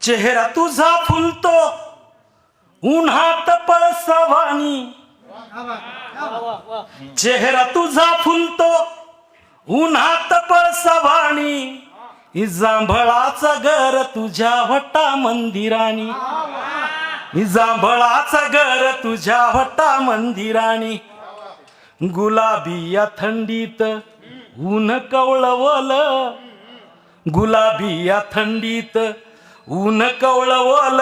चेहरा तुझा फुलतो. उन्हात पळसवानी चेहरा तुझा फुलतो. उन्हात पळसवाणी. जांभळाचा घर तुझ्या वटा मंदिरानी. जांभळाचा घर तुझ्या वटा मंदिरानी. गुलाबी या थंडीत ऊन कवळवल. गुलाबी या थंडीत ऊन कवळवल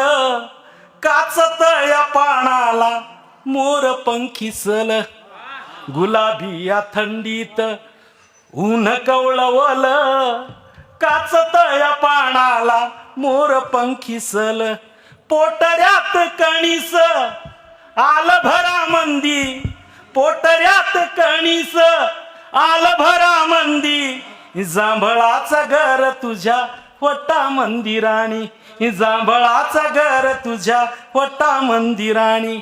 काच तळ्या पानाला मोर पंखीसल. गुलाबी या थंडीत ऊन कवळवल काच तळ्या पानाला मोर पंखीसल. पोटऱ्यात कणीस आल भरा मंदी. पोटऱ्यात कणीस आल भरा मंदी. जांभळाचं घर तुझ्या वटा मंदिराणी जांभळाचं घर तुझ्या वटा मंदिराणी.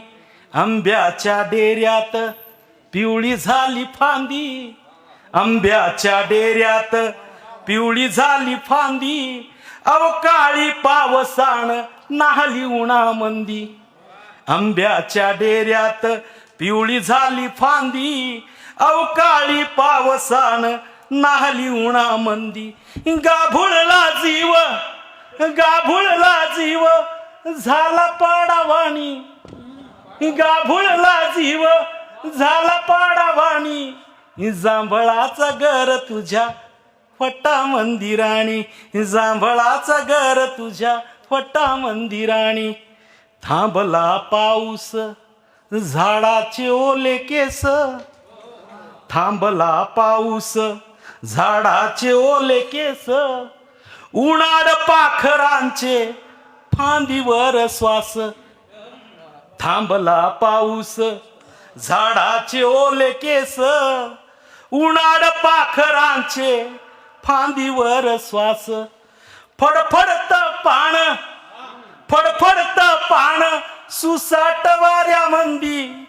आंब्याच्या डेऱ्यात पिवळी झाली फांदी आंब्याच्या डेऱ्यात पिवळी झाली फांदी. अवकाळी पावसाण नाहली उणा मंदी. आंब्याच्या डेऱ्यात पिवळी झाली फांदी अवकाळी पावसान नाहली उणा मंदी. गाभुळला जीव गाभुळला जीव झाला पाडावाणी. गाभुळला जीव झाला पाडावाणी. जांभळाचा घर तुझ्या फटा मंदिराणी. जांभळाचा घर तुझ्या फटा मंदिराणी. थांबला पाऊस झाडाचे ओले केस. थांबला पाऊस झाडाचे ओले केस उणाड पाखरांचे फांदीवर श्वास. थांबला पाऊस झाडाचे ओले केस उणाड पाखरांचे फांदीवर श्वास. फडफडत पाण फडफडत पाण सुसाट वाऱ्या मंदी.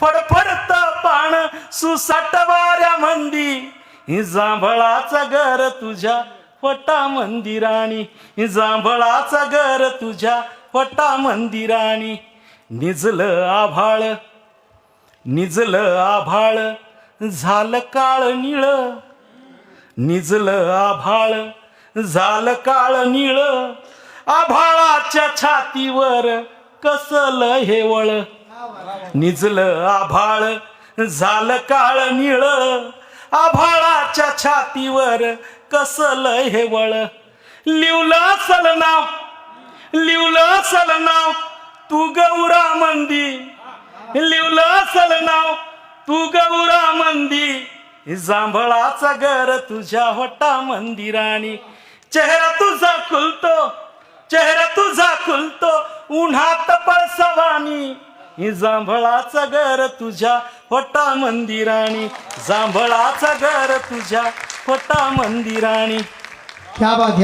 फडफडत पाण सुसाट वाऱ्या मंदी. ही जांभळाचा घर तुझ्या वटा मंदिराणी ही जांभळाचा घर तुझ्या फटा मंदिराणी निजलं आभाळ निजलं आभाळ झालं काळ निळ. निजलं आभाळ झालं काळ निळ. आभाळाच्या छातीवर कसलं हेवळ. निजलं आभाळ झालं काळ निळ. आभाळाच्या छातीवर कसलं हेवळ लिवलं असल नाव लिवलं असल नाव तू गौरा मंदी. लिवलं असल नाव तू गौरा मंदी. जांभळाचा घर तुझ्या होटा मंदिराणी चेहरा तुझा खुलतो चेहरा तुझा खुलतो उन्हात पळसवानी. ही जांभळाचा घर तुझ्या होटा मंदिराणी. जांभळाचा घर तुझ्या होटा मंदिराणी. क्या बात